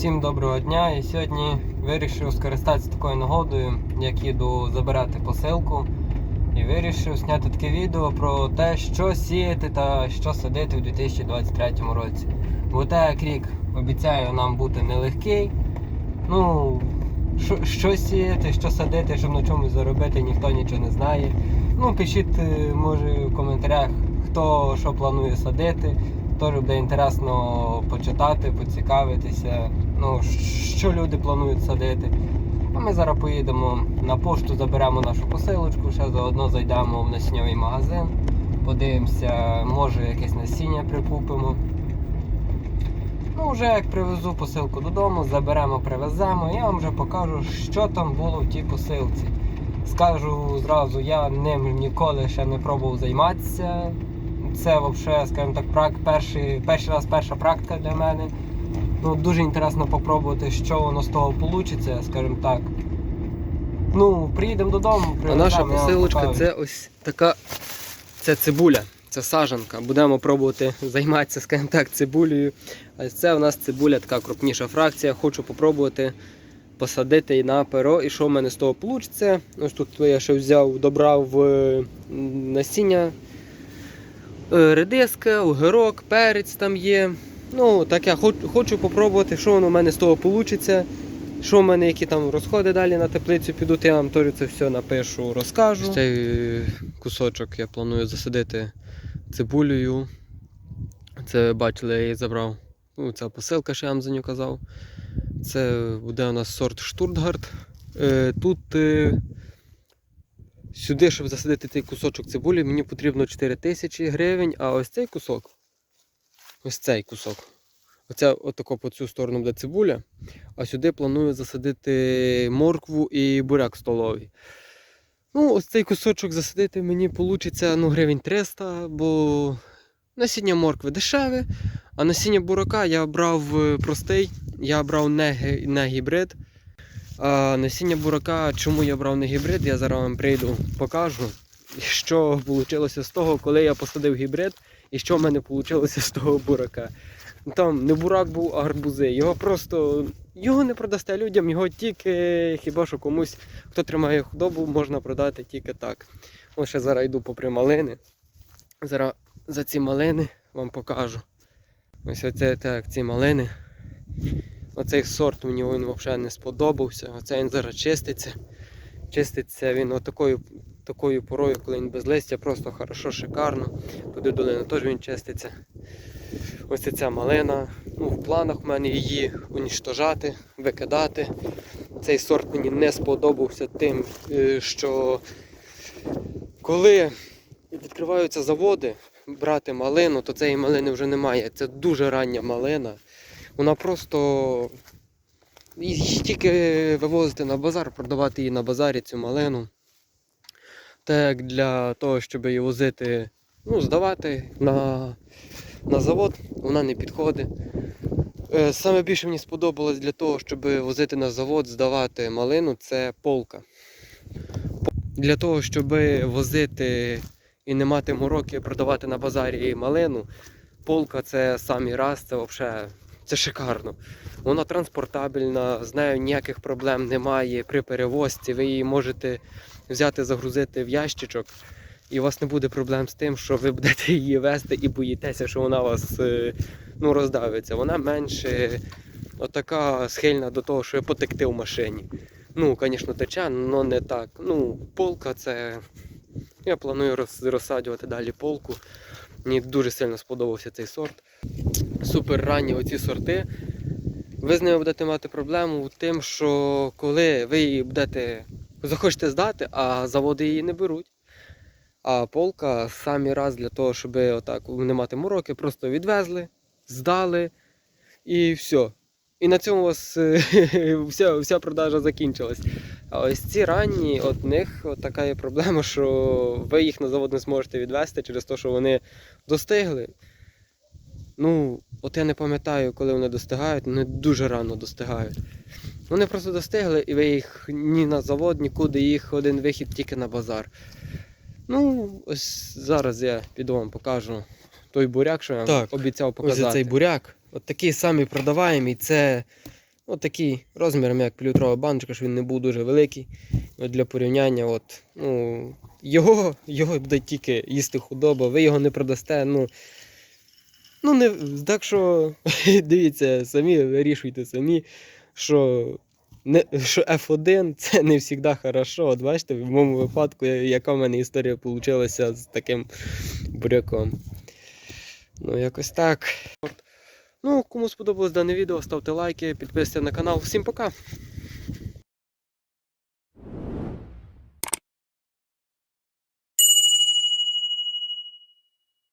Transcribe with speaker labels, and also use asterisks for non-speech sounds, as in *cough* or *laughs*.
Speaker 1: Всім доброго дня! І сьогодні вирішив скористатися такою нагодою, як їду забирати посилку. І вирішив зняти таке відео про те, що сіяти та що садити у 2023 році. Бо так як рік обіцяє нам бути нелегкий. Ну, що, що сіяти, що садити, щоб на чомусь заробити, ніхто нічого не знає. Ну, пишіть, е, може, в коментарях, хто що планує садити. Теж буде інтересно почитати, поцікавитися, ну, що люди планують садити. А ми зараз поїдемо на пошту, заберемо нашу посилочку, ще заодно зайдемо в насіннєвий магазин, подивимося, може якесь насіння прикупимо. Ну, вже як привезу посилку додому, заберемо, привеземо, я вам вже покажу, що там було в тій посилці. Скажу зразу, я ним ніколи ще не пробував займатися. Це взагалі, скажімо так, прак, перший, перший раз перша практика для мене. Ну, дуже інтересно попробувати, що воно з того вийде, скажімо так. Ну, приїдемо додому,
Speaker 2: А наша посилочка це ось така. Це цибуля, це сажанка. Будемо пробувати займатися, скажімо так, цибулею. А це у нас цибуля така крупніша фракція. Хочу попробувати посадити її на перо. І що в мене з того вийде? Ось тут я ще взяв, добрав е, насіння, редиска, огірок, перець там є. Ну, так я хочу, попробувати, що воно в мене з того вийде. Що в мене, які там розходи далі на теплицю підуть, я вам теж це все напишу, розкажу. Цей е, кусочок я планую засадити цибулею. Це бачили, я її забрав. Ну, ця посилка, що я вам за нього казав. Це буде у нас сорт Штуртгард. Е, Тут е, сюди, щоб засадити цей кусочок цибулі, мені потрібно 4 тисячі гривень, а ось цей кусок, ось цей кусок. Оця отако по цю сторону буде цибуля, а сюди планую засадити моркву і буряк столовий. Ну, ось цей кусочок засадити мені вийде ну, гривень 300, бо насіння моркви дешеве, а насіння бурака я брав е, простий, я брав не, не гібрид. А насіння бурака, чому я брав не гібрид, я зараз вам прийду покажу, що вийшло з того, коли я посадив гібрид, і що в мене вийшло з того бурака. Там не бурак був, а гарбузи. Його просто його не продасте людям, його тільки хіба що комусь, хто тримає худобу, можна продати тільки так. Ось зараз йду попри малини. Зараз за ці малини вам покажу. Ось оце так, ці малини. Оцей сорт мені він взагалі не сподобався. Оце він зараз чиститься. Чиститься він отакою такою порою, коли він без листя, просто хорошо, шикарно. Туди долину теж він чиститься. Ось ця малина. Ну, в планах в мене її уніштожати, викидати. Цей сорт мені не сподобався тим, е, що коли відкриваються заводи, брати малину, то цієї малини вже немає. Це дуже рання малина. Вона просто її тільки вивозити на базар, продавати її на базарі цю малину. Так для того, щоб її возити, ну, здавати на на завод, вона не підходить. Е, Саме більше мені сподобалось для того, щоб возити на завод, здавати малину, це полка. Для того, щоб возити і не мати мороки, продавати на базарі малину, полка це самий раз, це взагалі це шикарно. Вона транспортабельна, з нею ніяких проблем немає при перевозці. Ви її можете взяти, загрузити в ящичок, і у вас не буде проблем з тим, що ви будете *laughs* її вести і боїтеся, що вона вас е, ну, роздавиться. Вона менше отака схильна до того, що потекти в машині. Ну, звісно, тече, але не так. Ну, полка це. Я планую роз- розсаджувати далі полку. Мені дуже сильно сподобався цей сорт. Супер ранні оці сорти. Ви з ними будете мати проблему в тим, що коли ви її будете захочете здати, а заводи її не беруть. А полка самі раз для того, щоб отак не мати мороки, просто відвезли, здали і все. І на цьому у вас е, *laughs* вся, вся продажа закінчилась. А ось ці ранні, от них от така є проблема, що ви їх на завод не зможете відвезти через те, що вони достигли. Ну, от я не пам'ятаю, коли вони достигають, вони дуже рано достигають. Вони просто достигли, і ви їх ні на завод, нікуди, їх один вихід тільки на базар. Ну, ось зараз я піду вам покажу той буряк, що я вам
Speaker 1: Так,
Speaker 2: обіцяв
Speaker 1: Ось
Speaker 2: показати.
Speaker 1: цей буряк.
Speaker 2: От такий самий продаваємий, це Отакий розміром, як півлітрова баночка, що він не був дуже великий. От для порівняння, от, ну, його, його буде тільки їсти худоба, ви його не продасте. Ну, ну не, так що *laughs* дивіться, самі вирішуйте самі, що, не, що F1 це не завжди хорошо. От бачите, в моєму випадку, яка в мене історія вийшла з таким буряком. Ну, якось так. Ну, кому сподобалось дане відео, ставте лайки, підписуйтесь на канал. Всім пока!